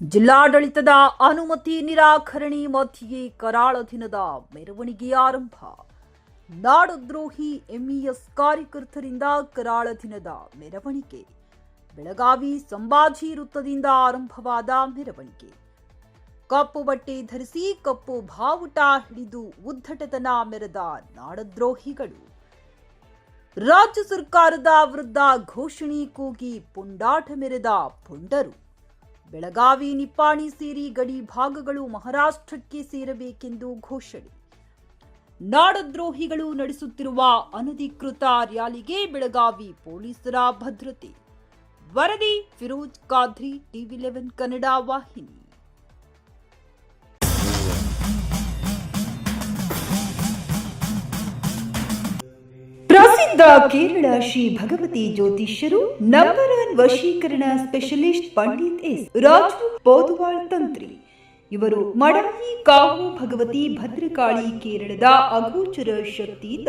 ಜಿಲ್ಲಾಡಳಿತದ ಅನುಮತಿ ನಿರಾಕರಣೆ ಮಧ್ಯೆ ಕರಾಳ ದಿನದ ಮೆರವಣಿಗೆ ಆರಂಭ. ನಾಡದ್ರೋಹಿ ಎಂಇಎಸ್ ಕಾರ್ಯಕರ್ತರಿಂದ ಕರಾಳ ದಿನದ ಮೆರವಣಿಗೆ. ಬೆಳಗಾವಿ ಸಂಭಾಜಿ ವೃತ್ತದಿಂದ ಆರಂಭವಾದ ಮೆರವಣಿಗೆ. ಕಪ್ಪು ಬಟ್ಟೆ ಧರಿಸಿ ಕಪ್ಪು ಬಾವುಟ ಹಿಡಿದು ಉದ್ದಟತನ ಮೆರೆದ ನಾಡದ್ರೋಹಿಗಳು. ರಾಜ್ಯ ಸರ್ಕಾರದ ವಿರುದ್ಧ ಘೋಷಣೆ ಕೂಗಿ ಪುಂಡಾಟ ಮೆರೆದ ಪುಂಡರು. ಬೆಳಗಾವಿ ನಿಪ್ಪಾಣಿ ಸೇರಿ ಗಡಿ ಭಾಗಗಳು ಮಹಾರಾಷ್ಟ್ರಕ್ಕೆ ಸೇರಬೇಕೆಂದು ಘೋಷಣೆ. ನಾಡದ್ರೋಹಿಗಳು ನಡೆಸುತ್ತಿರುವ ಅನಧಿಕೃತ ರ್ಯಾಲಿಗೆ ಬೆಳಗಾವಿ ಪೊಲೀಸರ ಭದ್ರತೆ. ವರದಿ, ಫಿರೋಜ್ ಖಾದ್ರಿ, ಟಿವಿ ಲೆವೆನ್ ಕನ್ನಡ ವಾಹಿನಿ. ಪ್ರಸಿದ್ಧ ಕೇರಳ ಶ್ರೀ ಭಗವತಿ ಜ್ಯೋತಿಷ್ಯರು ನಂಬರ್ ಒನ್ ವಶೀಕರಣ ಸ್ಪೆಷಲಿಸ್ಟ್ ಪಂಡಿತ್ ಎಸ್. ರಾಜು ಪೋದುವಾಳ್ ತಂತ್ರಿ. ಇವರು ಮಡಾಯಿ ಕಾವು ಭಗವತಿ ಭದ್ರಕಾಳಿ ಕೇರಳದ ಅಗೋಚರ ಶಕ್ತಿಯಿಂದ